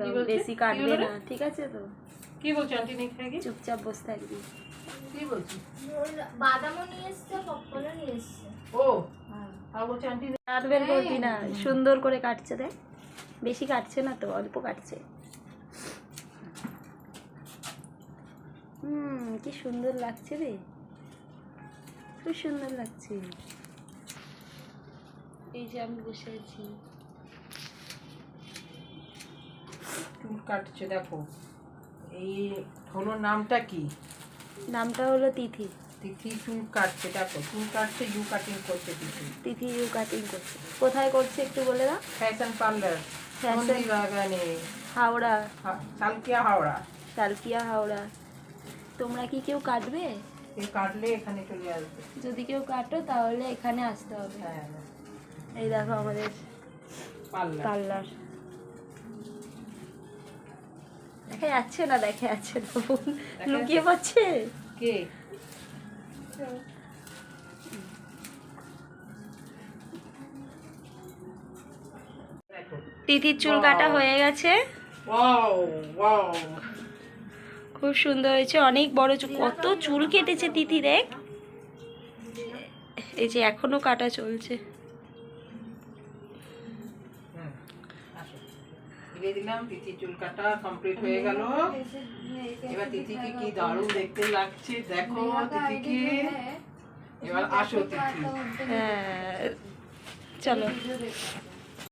একদম বেশি কাটবে না ঠিক আছে তো? কি বলছো আন্টি নেই খাই কি চুপচাপ বসে থাকবি। কি বলছি? বাদামও নিয়ে এসছে পপকর্নও নিয়ে এসছে। ও আর বলছে আন্টি নেই? কাট বের করবি না সুন্দর করে কাটছে দেখ। বেশি কাটছে না তো অল্প কাটছে। হুম কি সুন্দর লাগছে রে। খুব সুন্দর লাগছে। এই যে আমি বসে আছি। চুল কাটছে দেখো। এই হলো নামটা কি? নামটা হলো তিথি। তিথি চুল কাটছে দেখো। চুল কাটছে ইউ কাটিং করছে তিথি। তিথি ইউ কাটিং করছে। কোথায় করছে একটু বলে দাও? ফ্যাশন পার্লার নন্দী বাগানে। হাওড়া। সালকিয়া হাওড়া। সালকিয়া হাওড়া। তোমরা কি কেউ কাটবে? এ কাটলে এখানে চলে আসবে। যদি কেউ কাটো তাহলে এখানে আসতে হবে। হ্যাঁ। এই দেখো আমাদের পার্লার পার্লার দেখা যাচ্ছে না দেখে যাচ্ছে না বোন? লুকিয়ে পাচ্ছে কে? তিথির চুল কাটা হয়ে গেছে। ওয়াও ওয়াও খুব সুন্দর হয়েছে। অনেক বড় চুল কত চুল কেটেছে তিথি দেখ এই যে এখনও কাটা চলছে। দিয়ে দিলাম তিথি চুল কাটা কমপ্লিট হয়ে গেল। এবার তিথিকে কি দারুণ দেখতে লাগছে, দেখো তিথিকে। এবার আসো তিথি। হ্যাঁ চলো।